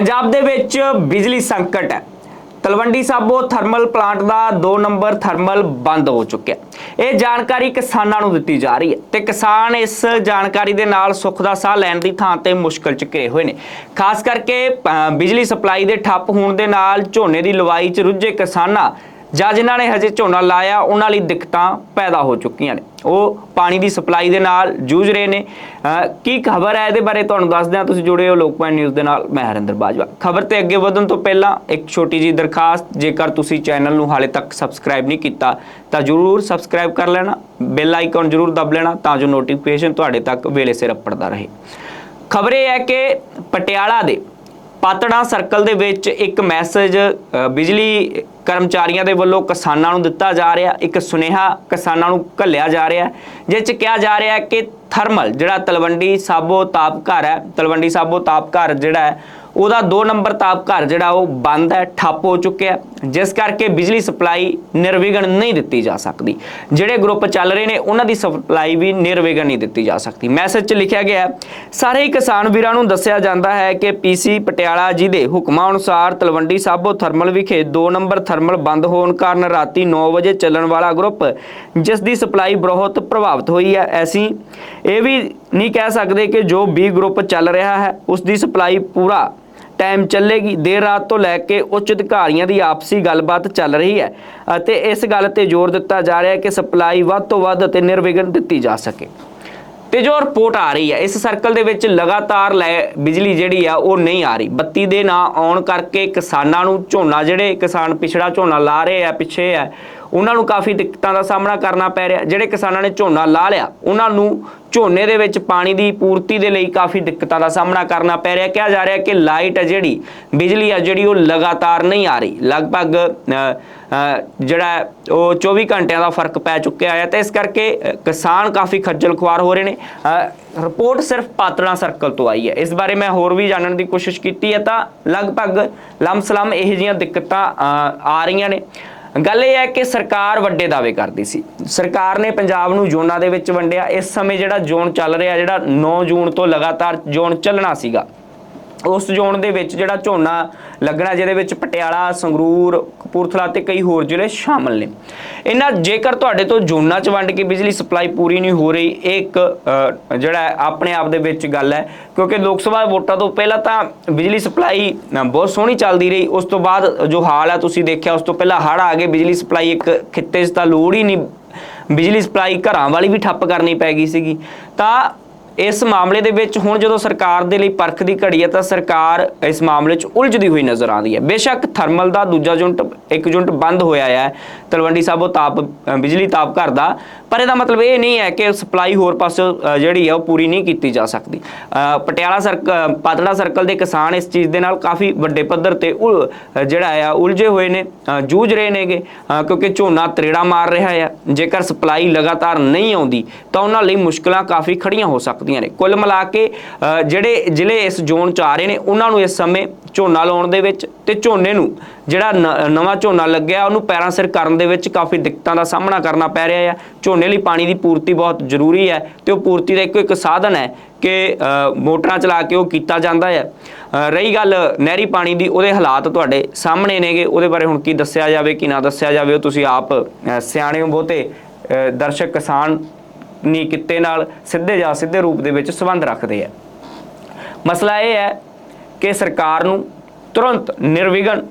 ਪੰਜਾਬ ਦੇ ਵਿੱਚ ਬਿਜਲੀ ਸੰਕਟ ਹੈ। ਤਲਵੰਡੀ ਸਾਬੋ ਥਰਮਲ ਪਲਾਂਟ ਦਾ 2 ਨੰਬਰ ਥਰਮਲ ਬੰਦ ਹੋ ਚੁੱਕਿਆ ਇਹ ਜਾਣਕਾਰੀ ਕਿਸਾਨਾਂ ਨੂੰ ਦਿੱਤੀ ਜਾ ਰਹੀ ਹੈ ਤੇ ਕਿਸਾਨ ਇਸ ਜਾਣਕਾਰੀ ਦੇ ਨਾਲ ਸੁੱਖ ਦਾ ਸਾਹ ਲੈਣ ਦੀ ਥਾਂ ਤੇ ਮੁਸ਼ਕਲ ਚ ਘਿਰੇ ਹੋਏ ਨੇ। ਖਾਸ ਕਰਕੇ ਬਿਜਲੀ ਸਪਲਾਈ ਦੇ ਠੱਪ ਹੋਣ ਦੇ ਨਾਲ ਝੋਨੇ ਦੀ ਲਵਾਈ ਚ ਰੁੱਝੇ ਕਿਸਾਨਾਂ ਜਾਂ ਜਿਨ੍ਹਾਂ ਨੇ ਹਜੇ ਝੋਨਾ ਲਾਇਆ, ਉਹਨਾਂ ਲਈ ਦਿੱਕਤਾਂ ਪੈਦਾ ਹੋ ਚੁੱਕੀਆਂ ਨੇ। ਉਹ ਪਾਣੀ ਦੀ ਸਪਲਾਈ ਦੇ ਨਾਲ ਜੂਝ ਰਹੇ ਨੇ। ਕੀ ਖਬਰ ਹੈ ਇਹਦੇ ਬਾਰੇ ਤੁਹਾਨੂੰ ਦੱਸਦੇ ਹਾਂ। ਤੁਸੀਂ ਜੁੜੇ ਹੋ ਲੋਕਪਾਲ ਨਿਊਜ਼ ਦੇ ਨਾਲ। ਮੈਂ ਹਰਿੰਦਰ ਬਾਜਵਾ। ਖਬਰ ਤੇ ਅੱਗੇ ਵਧਣ ਤੋਂ ਪਹਿਲਾਂ ਇੱਕ ਛੋਟੀ ਜੀ ਦਰਖਾਸਤ, ਜੇਕਰ ਤੁਸੀਂ ਚੈਨਲ ਨੂੰ ਹਾਲੇ ਤੱਕ ਸਬਸਕ੍ਰਾਈਬ ਨਹੀਂ ਕੀਤਾ, ਤਾਂ ਜਰੂਰ ਸਬਸਕ੍ਰਾਈਬ ਕਰ ਲੈਣਾ। ਬੈਲ ਆਈਕਨ ਜਰੂਰ ਦਬ ਲੈਣਾ, ਤਾਂ ਜੋ ਨੋਟੀਫਿਕੇਸ਼ਨ ਤੁਹਾਡੇ ਤੱਕ ਵੇਲੇ ਸਿਰ ਅੱਪੜਦਾ ਰਹੇ। ਖਬਰ ਇਹ ਹੈ ਕਿ ਪਟਿਆਲਾ ਦੇ ਪਾਤੜਾ ਸਰਕਲ ਦੇ ਵਿੱਚ ਇੱਕ ਮੈਸੇਜ ਬਿਜਲੀ ਕਰਮਚਾਰੀਆਂ ਦੇ ਵੱਲੋਂ ਕਿਸਾਨਾਂ ਨੂੰ ਦਿੱਤਾ ਜਾ ਰਿਹਾ, ਇੱਕ ਸੁਨੇਹਾ ਕਿਸਾਨਾਂ ਨੂੰ ਘੱਲਿਆ ਜਾ ਰਿਹਾ, ਜਿਸ 'ਚ ਕਿਹਾ ਜਾ ਰਿਹਾ ਕਿ ਥਰਮਲ ਜਿਹੜਾ ਤਲਵੰਡੀ ਸਾਬੋ ਤਾਪ ਘਰ ਹੈ, ਤਲਵੰਡੀ ਸਾਬੋ ਤਾਪ ਘਰ ਜਿਹੜਾ ਹੈ ਉਹਦਾ 2 ਨੰਬਰ ਤਾਪ ਘਰ ਜਿਹੜਾ ਉਹ ਬੰਦ ਹੈ, ਠੱਪ ਹੋ ਚੁੱਕਿਆ ਜਿਸ ਕਰਕੇ ਬਿਜਲੀ ਸਪਲਾਈ ਨਿਰਵਿਘਨ ਨਹੀਂ ਦਿੱਤੀ ਜਾ ਸਕਦੀ। ਜਿਹੜੇ ਗਰੁੱਪ ਚੱਲ ਰਹੇ ਨੇ, ਉਹਨਾਂ ਦੀ ਸਪਲਾਈ ਵੀ ਨਿਰਵਿਘਨ ਨਹੀਂ ਦਿੱਤੀ ਜਾ ਸਕਦੀ। ਮੈਸੇਜ 'ਚ ਲਿਖਿਆ ਗਿਆ ਸਾਰੇ ਹੀ ਕਿਸਾਨ ਵੀਰਾਂ ਨੂੰ ਦੱਸਿਆ ਜਾਂਦਾ ਹੈ ਕਿ ਪੀਸੀ ਪਟਿਆਲਾ ਜੀ ਦੇ ਹੁਕਮਾਂ ਅਨੁਸਾਰ ਤਲਵੰਡੀ ਸਾਬੋ ਥਰਮਲ ਵਿਖੇ 2 ਨੰਬਰ ਥਰਮਲ ਬੰਦ ਹੋਣ ਕਾਰਨ ਰਾਤੀ 9 ਵਜੇ ਚੱਲਣ ਵਾਲਾ ਗਰੁੱਪ ਜਿਸ ਦੀ ਸਪਲਾਈ ਬਹੁਤ ਪ੍ਰਭਾਵਿਤ ਹੋਈ ਹੈ। ਅਸੀਂ ਇਹ ਵੀ ਨਹੀਂ ਕਹਿ ਸਕਦੇ ਕਿ ਜੋ ਬੀ ਗਰੁੱਪ ਚੱਲ ਰਿਹਾ ਹੈ, ਉਸ ਦੀ ਸਪਲਾਈ ਪੂਰਾ ਟਾਈਮ ਚੱਲੇਗੀ। ਦੇਰ ਰਾਤ ਤੋਂ ਲੈ ਕੇ ਉੱਚ ਅਧਿਕਾਰੀਆਂ ਦੀ ਆਪਸੀ ਗੱਲਬਾਤ ਚੱਲ ਰਹੀ ਹੈ ਅਤੇ ਇਸ ਗੱਲ ਤੇ ਜ਼ੋਰ ਦਿੱਤਾ ਜਾ ਰਿਹਾ ਹੈ ਕਿ ਸਪਲਾਈ ਵੱਧ ਤੋਂ ਵੱਧ ਅਤੇ ਨਿਰਵਿਘਨ ਦਿੱਤੀ ਜਾ ਸਕੇ। ਤੇ ਜੋ ਰਿਪੋਰਟ ਆ ਰਹੀ ਹੈ, ਇਸ ਸਰਕਲ ਦੇ ਵਿੱਚ ਲਗਾਤਾਰ ਲੈ ਬਿਜਲੀ ਜਿਹੜੀ ਆ, ਉਹ ਨਹੀਂ ਆ ਰਹੀ। ਬੱਤੀ ਦੇ ਨਾ ਆਉਣ ਕਰਕੇ ਕਿਸਾਨਾਂ ਨੂੰ ਝੋਨਾ, ਜਿਹੜੇ ਕਿਸਾਨ ਪਿਛੜਾ ਝੋਨਾ ਲਾ ਰਹੇ ਆ, ਪਿੱਛੇ ਆ ਉਹਨਾਂ ਨੂੰ ਕਾਫੀ ਦਿੱਕਤਾਂ ਦਾ ਸਾਹਮਣਾ ਕਰਨਾ ਪੈ ਰਿਹਾ। ਜਿਹੜੇ ਕਿਸਾਨਾਂ ਨੇ ਝੋਨਾ ਲਾ ਲਿਆ, ਉਹਨਾਂ ਨੂੰ ਝੋਨੇ ਦੇ ਵਿੱਚ ਪਾਣੀ ਦੀ ਪੂਰਤੀ ਦੇ ਲਈ ਕਾਫੀ ਦਿੱਕਤਾਂ ਦਾ ਸਾਹਮਣਾ ਕਰਨਾ ਪੈ ਰਿਹਾ। ਕਿਹਾ ਜਾ ਰਿਹਾ ਕਿ ਲਾਈਟ ਹੈ ਜਿਹੜੀ, ਬਿਜਲੀ ਹੈ ਜਿਹੜੀ, ਉਹ ਲਗਾਤਾਰ ਨਹੀਂ ਆ ਰਹੀ। ਲਗਭਗ ਜਿਹੜਾ ਉਹ 24 ਘੰਟਿਆਂ ਦਾ ਫ਼ਰਕ ਪੈ ਚੁੱਕਿਆ ਹੈ ਤੇ ਇਸ ਕਰਕੇ ਕਿਸਾਨ ਕਾਫੀ ਖੱਜਲ ਖੁਆਰ ਹੋ ਰਹੇ ਨੇ। ਰਿਪੋਰਟ ਸਿਰਫ ਪਾਤੜਾ ਸਰਕਲ ਤੋਂ ਆਈ ਹੈ। ਇਸ ਬਾਰੇ ਮੈਂ ਹੋਰ ਵੀ ਜਾਣਨ ਦੀ ਕੋਸ਼ਿਸ਼ ਕੀਤੀ ਹੈ ਤਾਂ ਲਗਭਗ ਲਮਸਲਮ ਇਹੋ ਜਿਹੀਆਂ ਦਿੱਕਤਾਂ ਆ ਰਹੀਆਂ ਨੇ। ਗੱਲ ਇਹ ਹੈ ਕਿ ਸਰਕਾਰ ਵੱਡੇ ਦਾਅਵੇ ਕਰਦੀ ਸੀ। ਸਰਕਾਰ ਨੇ ਪੰਜਾਬ ਨੂੰ ਜ਼ੋਨਾਂ ਦੇ ਵਿੱਚ ਵੰਡਿਆ। ਇਸ ਸਮੇਂ ਜਿਹੜਾ ਜ਼ੋਨ ਚੱਲ ਰਿਹਾ, ਜਿਹੜਾ 9 ਜੂਨ ਤੋਂ ਲਗਾਤਾਰ ਜ਼ੋਨ ਚੱਲਣਾ ਸੀਗਾ ਉਸ ਜ਼ੋਨ ਦੇ ਵਿੱਚ ਜਿਹੜਾ ਝੋਨਾ ਲੱਗਣਾ, ਜਿਹਦੇ ਵਿੱਚ ਪਟਿਆਲਾ, ਸੰਗਰੂਰ, ਕਪੂਰਥਲਾ ਤੇ ਕਈ ਹੋਰ ਜ਼ਿਲ੍ਹੇ ਸ਼ਾਮਲ ਨੇ। ਇਹਨਾਂ ਜੇਕਰ ਤੁਹਾਡੇ ਤੋਂ ਜ਼ੋਨਾਂ 'ਚ ਵੰਡ ਕੇ ਬਿਜਲੀ ਸਪਲਾਈ ਪੂਰੀ ਨਹੀਂ ਹੋ ਰਹੀ, ਇਹ ਇੱਕ ਜਿਹੜਾ ਆਪਣੇ ਆਪ ਦੇ ਵਿੱਚ ਗੱਲ ਹੈ, ਕਿਉਂਕਿ ਲੋਕ ਸਭਾ ਵੋਟਾਂ ਤੋਂ ਪਹਿਲਾਂ ਤਾਂ ਬਿਜਲੀ ਸਪਲਾਈ ਬਹੁਤ ਸੋਹਣੀ ਚੱਲਦੀ ਰਹੀ। ਉਸ ਤੋਂ ਬਾਅਦ ਜੋ ਹਾਲ ਹੈ, ਤੁਸੀਂ ਦੇਖਿਆ, ਉਸ ਤੋਂ ਪਹਿਲਾਂ ਹੜ੍ਹ ਆ ਗਏ, ਬਿਜਲੀ ਸਪਲਾਈ ਇੱਕ ਖਿੱਤੇ 'ਚ ਤਾਂ ਲੋੜ ਹੀ ਨਹੀਂ। ਬਿਜਲੀ ਸਪਲਾਈ ਘਰਾਂ ਵਾਲੀ ਵੀ ਠੱਪ ਕਰਨੀ ਪੈ ਗਈ ਸੀਗੀ। ਤਾਂ ਇਸ ਮਾਮਲੇ ਦੇ ਵਿੱਚ ਹੁਣ ਜਦੋਂ ਸਰਕਾਰ ਦੇ ਲਈ ਪਰਖ ਦੀ ਘੜੀ ਹੈ ਤਾਂ ਸਰਕਾਰ ਇਸ ਮਾਮਲੇ 'ਚ ਉਲਝਦੀ ਹੋਈ ਨਜ਼ਰ ਆਉਂਦੀ ਹੈ। ਬੇਸ਼ੱਕ ਥਰਮਲ ਦਾ ਦੂਜਾ ਯੂਨਿਟ ਇੱਕ ਯੂਨਿਟ ਬੰਦ ਹੋਇਆ ਹੈ। ਤਲਵੰਡੀ ਸਾਬੋ ਤਾਪ ਬਿਜਲੀ ਤਾਪ ਘਰ ਦਾ। ਪਰ ਇਹਦਾ ਮਤਲਬ ਇਹ ਨਹੀਂ ਹੈ ਕਿ ਸਪਲਾਈ ਹੋਰ ਪਾਸੋਂ ਜਿਹੜੀ ਹੈ ਉਹ ਪੂਰੀ ਨਹੀਂ ਕੀਤੀ ਜਾ ਸਕਦੀ। ਪਟਿਆਲਾ ਸਰਕਲ ਪਾਤੜਾ ਸਰਕਲ ਦੇ ਕਿਸਾਨ ਇਸ ਚੀਜ਼ ਦੇ ਨਾਲ ਕਾਫੀ ਵੱਡੇ ਪੱਧਰ ਤੇ ਉਲ- ਜਿਹੜਾ ਆ, ਉਲਝੇ ਹੋਏ ਨੇ ਜੂਝ ਰਹੇ ਨੇਗੇ ਕਿਉਂਕਿ ਝੋਨਾ ਤਰੇੜਾ ਮਾਰ ਰਿਹਾ ਹੈ। ਜੇਕਰ ਸਪਲਾਈ ਲਗਾਤਾਰ ਨਹੀਂ ਆਉਂਦੀ, ਤਾਂ ਉਹਨਾਂ ਲਈ ਮੁਸ਼ਕਲਾਂ ਕਾਫੀ ਖੜੀਆਂ ਹੋ ਸਕਦੀਆਂ ਨੇ। ਕੁੱਲ ਮਿਲਾ ਕੇ ਜਿਹੜੇ ਜ਼ਿਲ੍ਹੇ ਇਸ ਜ਼ੋਨ ਚ ਆ ਰਹੇ ਨੇ, ਉਹਨਾਂ ਨੂੰ ਇਸ ਸਮੇਂ ਝੋਨਾ ਲਾਉਣ ਦੇ ਵਿੱਚ ਤੇ ਝੋਨੇ ਨੂੰ ਜਿਹੜਾ ਨ- ਨਵਾਂ ਝੋਨਾ ਲੱਗਿਆ, ਉਹਨੂੰ ਪੈਰਾਂ ਸਿਰ ਕਰਨ ਦੇ ਵਿੱਚ ਕਾਫੀ ਦਿੱਕਤਾਂ ਦਾ ਸਾਹਮਣਾ ਕਰਨਾ ਪੈ ਰਿਹਾ ਹੈ ਝੋਨੇ ਲਈ ਪਾਣੀ ਦੀ ਪੂਰਤੀ ਬਹੁਤ ਜ਼ਰੂਰੀ ਹੈ ਤੇ ਉਹ ਪੂਰਤੀ ਦਾ ਇੱਕੋ, ਇੱਕ ਸਾਧਨ ਹੈ ਕਿ ਮੋਟਰਾਂ ਚਲਾ ਕੇ ਉਹ ਕੀਤਾ ਜਾਂਦਾ ਹੈ ਰਹੀ ਗੱਲ ਨਹਿਰੀ ਪਾਣੀ ਦੀ, ਉਹਦੇ ਹਾਲਾਤ ਤੁਹਾਡੇ ਸਾਹਮਣੇ ਨੇਗੇ, ਉਹਦੇ ਬਾਰੇ ਹੁਣ ਕੀ ਦੱਸਿਆ ਜਾਵੇ, ਕੀ ਨਾ ਦੱਸਿਆ ਜਾਵੇ, ਉਹ ਤੁਸੀਂ ਆਪ ਸਿਆਣੇ ਹੋ ਬਹੁਤੇ ਦਰਸ਼ਕ ਕਿਸਾਨ ਨੀ ਕਿੱਤੇ ਨਾਲ ਸਿੱਧੇ ਜਾਂ ਸਿੱਧੇ ਰੂਪ ਦੇ ਵਿੱਚ ਸੰਬੰਧ ਰੱਖਦੇ ਆ। ਮਸਲਾ ਇਹ ਹੈ ਕਿ ਸਰਕਾਰ ਨੂੰ ਤੁਰੰਤ ਨਿਰਵਿਘਨ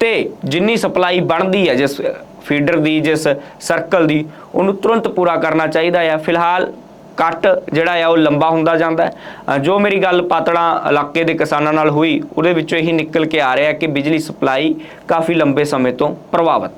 ਤੇ ਜਿੰਨੀ ਸਪਲਾਈ ਬਣਦੀ ਹੈ ਜਿਸ ਫੀਡਰ ਦੀ, ਜਿਸ ਸਰਕਲ ਦੀ, ਉਹਨੂੰ ਤੁਰੰਤ ਪੂਰਾ ਕਰਨਾ ਚਾਹੀਦਾ ਹੈ ਫਿਲਹਾਲ ਕੱਟ ਜਿਹੜਾ ਆ, ਉਹ ਲੰਬਾ ਹੁੰਦਾ ਜਾਂਦਾ ਜੋ ਮੇਰੀ ਗੱਲ ਪਾਤੜਾ ਇਲਾਕੇ ਦੇ ਕਿਸਾਨਾਂ ਨਾਲ ਹੋਈ, ਉਹਦੇ ਵਿੱਚੋਂ ਇਹੀ ਨਿਕਲ ਕੇ ਆ ਰਿਹਾ ਕਿ ਬਿਜਲੀ ਸਪਲਾਈ ਕਾਫੀ ਲੰਬੇ ਸਮੇਂ ਤੋਂ ਪ੍ਰਭਾਵਿਤ